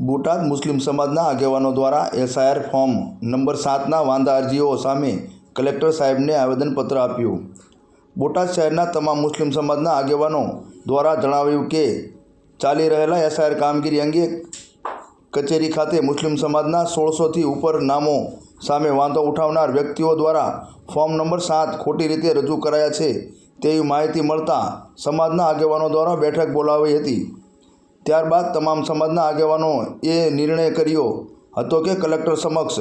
બોટાદ મુસ્લિમ સમાજના આગેવાનો દ્વારા એસઆઈઆર ફોર્મ નંબર સાતના વાંધા અરજીઓ સામે કલેક્ટર સાહેબને આવેદનપત્ર આપ્યું. બોટાદ શહેરના તમામ મુસ્લિમ સમાજના આગેવાનો દ્વારા જણાવ્યું કે ચાલી રહેલા એસઆઈઆર કામગીરી અંગે કચેરી ખાતે મુસ્લિમ સમાજના સોળસોથી ઉપર નામો સામે વાંધો ઉઠાવનાર વ્યક્તિઓ દ્વારા ફોર્મ નંબર સાત ખોટી રીતે રજૂ કરાયા છે તેવી માહિતી મળતા સમાજના આગેવાનો દ્વારા બેઠક બોલાવી હતી. ત્યારબાદ તમામ સમાજના આગેવાનોએ નિર્ણય કર્યો હતો કે કલેક્ટર સમક્ષ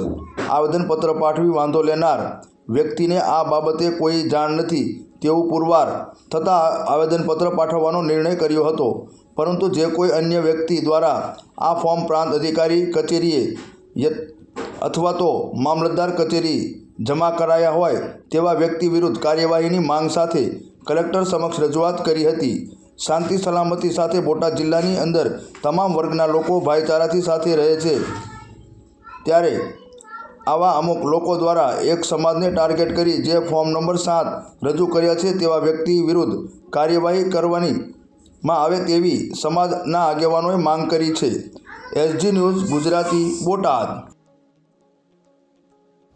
આવેદનપત્ર પાઠવી વાંધો લેનાર વ્યક્તિને આ બાબતે કોઈ જાણ નથી તેવું પુરવાર થતાં આવેદનપત્ર પાઠવવાનો નિર્ણય કર્યો હતો. પરંતુ જે કોઈ અન્ય વ્યક્તિ દ્વારા આ ફોર્મ પ્રાંત અધિકારી કચેરીએ અથવા તો મામલતદાર કચેરી જમા કરાયા હોય તેવા વ્યક્તિ વિરુદ્ધ કાર્યવાહીની માંગ સાથે કલેક્ટર સમક્ષ રજૂઆત કરી હતી. શાંતિ સલામતી સાથે બોટાદ જિલ્લાની અંદર તમામ વર્ગના લોકો ભાઈચારાથી સાથે રહે છે. ત્યારે આવા અમુક લોકો દ્વારા એક સમાજને ટાર્ગેટ કરી જે ફોર્મ નંબર સાત રજૂ કર્યા છે તેવા વ્યક્તિ વિરુદ્ધ કાર્યવાહી કરવાની માં આવે તેવી સમાજના આગેવાનોએ માંગ કરી છે. SG news Gujarati Botad.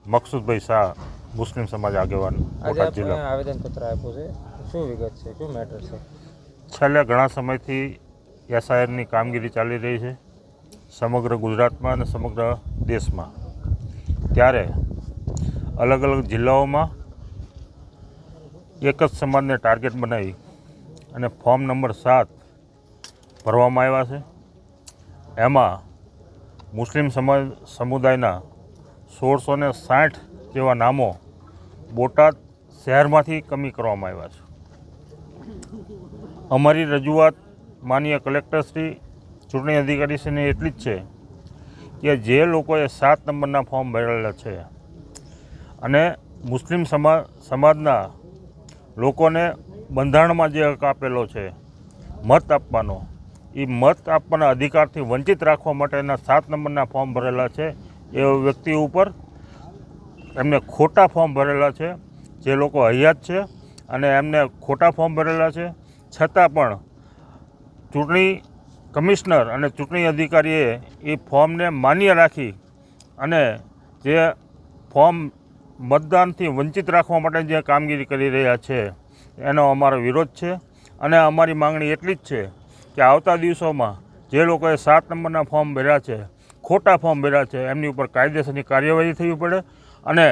Maksudbhai Shah Muslim સમાજ આગેવાન આજે બોટાદ આપણે આવેદનપત્ર આપ્યું છે. શું વિગત છે? શું મેટર છે? છેલ્લા ઘણા સમયથી એસઆઈઆરની કામગીરી ચાલી રહી છે સમગ્ર ગુજરાતમાં અને સમગ્ર દેશમાં. ત્યારે અલગ અલગ જિલ્લાઓમાં એક જ સમાજને ટાર્ગેટ બનાવી અને ફોર્મ નંબર સાત ભરવામાં આવ્યા છે. એમાં મુસ્લિમ સમાજ સમુદાયના સોળસો ને સાઠ જેવા નામો બોટાદ શહેરમાંથી કમી કરવામાં આવ્યા છે. અમારી રજૂઆત માનીય કલેક્ટરશ્રી ચૂંટણી અધિકારીશ્રીને એટલી જ છે કે જે લોકોએ સાત નંબરના ફોર્મ ભરેલા છે અને મુસ્લિમ સમાજ સમાજના લોકોને બંધારણમાં જે હક આપેલો છે, મત આપવાનો, એ મત આપવાના અધિકારથી વંચિત રાખવા માટેના સાત નંબરના ફોર્મ ભરેલા છે. એ વ્યક્તિ ઉપર એમને ખોટા ફોર્મ ભરેલા છે, જે લોકો હયાત છે અને એમને ખોટા ફોર્મ ભરેલા છે. છતાં પણ ચૂંટણી કમિશનર અને ચૂંટણી અધિકારીએ એ ફોર્મને માન્ય રાખી અને જે ફોર્મ મતદાનથી વંચિત રાખવા માટે જે કામગીરી કરી રહ્યા છે, એનો અમારો વિરોધ છે અને અમારી માંગણી એટલી જ છે કે આવતા દિવસોમાં જે લોકોએ સાત નંબરના ફોર્મ ભર્યા છે, ખોટા ફોર્મ ભર્યા છે, એમની ઉપર કાયદેસરની કાર્યવાહી થવી પડે અને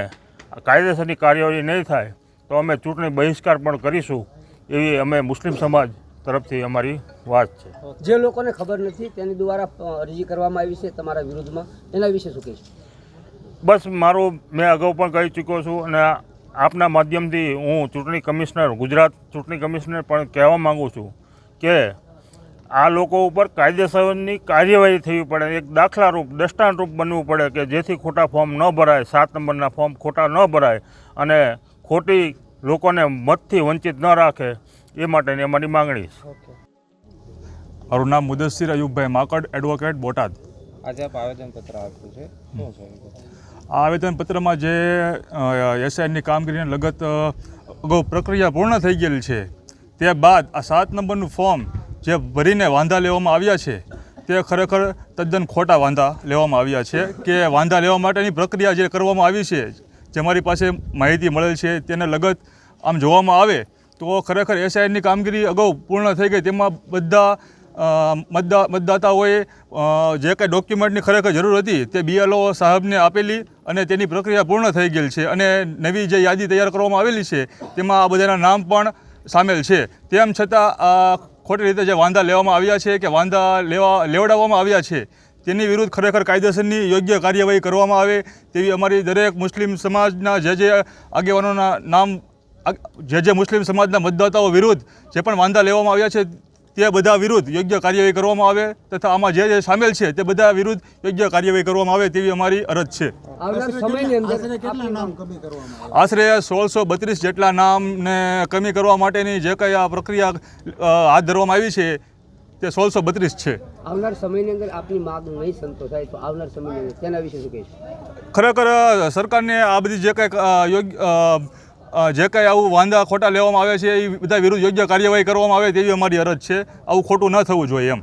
કાયદેસરની કાર્યવાહી નહીં થાય તો અમે ચૂંટણી બહિષ્કાર પણ કરીશું. એવી અમે મુસ્લિમ સમાજ તરફથી અમારી વાત છે. જે લોકોને ખબર નથી તેની દ્વારા અરજી કરવામાં આવી છે તમારા વિરુદ્ધમાં. એના વિશે શું કહીશ? બસ મારું મેં અગાઉ પણ કહી ચૂક્યો છું અને આપના માધ્યમથી હું ચૂંટણી કમિશનર ગુજરાત ચૂંટણી કમિશનર પણ કહેવા માગું છું કે આ લોકો ઉપર કાયદેસરની કાર્યવાહી થવી પડે એક દાખલારૂપ દ્રષ્ટાંતરૂપ બનવું પડે કે જેથી ખોટા ફોર્મ ન ભરાય સાત નંબરના ફોર્મ ખોટા ન ભરાય અને ખોટી લોકોને મતથી વંચિત ન રાખે એ માટેની અમારી માંગણી છે. મારું નામ મુદસ્સિર અયુબભાઈ માકડ એડવોકેટ બોટાદ. આજે આપ આવેદનપત્ર આપ્યું છે? શું છે? વિગત? આ આવેદનપત્રમાં જે એસઆઈની કામગીરીને લગત અગાઉ પ્રક્રિયા પૂર્ણ થઈ ગયેલી છે તે બાદ આ સાત નંબરનું ફોર્મ જે ભરીને વાંધા લેવામાં આવ્યા છે તે ખરેખર તદ્દન ખોટા વાંધા લેવામાં આવ્યા છે કે વાંધા લેવા માટેની પ્રક્રિયા જે કરવામાં આવી છે જે મારી પાસે માહિતી મળેલ છે, તેને લગત આમ જોવામાં આવે, તો ખરેખર એસઆઈની કામગીરી અગાઉ પૂર્ણ થઈ ગઈ. તેમાં બધા મતદા મતદાતાઓએ જે કાંઈ ડોક્યુમેન્ટની ખરેખર જરૂર હતી, તે બીએલઓ સાહેબને આપેલી અને તેની પ્રક્રિયા પૂર્ણ થઈ ગયેલ છે અને નવી જે યાદી તૈયાર કરવામાં આવેલી છે, તેમાં આ બધાના નામ પણ સામેલ છે. તેમ છતાં ખોટી રીતે જે વાંધા લેવામાં આવ્યા છે કે વાંધા લેવા, લેવડાવવામાં આવ્યા છે તેની વિરુદ્ધ ખરેખર કાયદેસરની યોગ્ય કાર્યવાહી કરવામાં આવે તેવી અમારી દરેક મુસ્લિમ સમાજના જે જે આગેવાનોના નામ જે જે મુસ્લિમ સમાજના મતદાતાઓ વિરુદ્ધ જે પણ વાંધા લેવામાં આવ્યા છે તે બધા વિરુદ્ધ યોગ્ય કાર્યવાહી કરવામાં આવે તથા આમાં જે જે સામેલ છે તે બધા વિરુદ્ધ યોગ્ય કાર્યવાહી કરવામાં આવે તેવી અમારી અરજ છે. આશરે સોળસો બત્રીસ જેટલા નામને કમી કરવા માટેની જે કંઈ આ પ્રક્રિયા હાથ ધરવામાં આવી છે તે સોળસો બત્રીસ છે. આવનાર સમયની અંદર આપની માંગ નહીં સંતોષાય તો આવનાર સમયની અંદર તેના વિશે શું કહીશ? ખરેખર સરકારને આ બધી જે કંઈક યોગ્ય જે કંઈ આવું વાંધા ખોટા લેવામાં આવે છે એ બધા વિરુદ્ધ યોગ્ય કાર્યવાહી કરવામાં આવે તેવી અમારી અરજ છે. આવું ખોટું ન થવું જોઈએ એમ.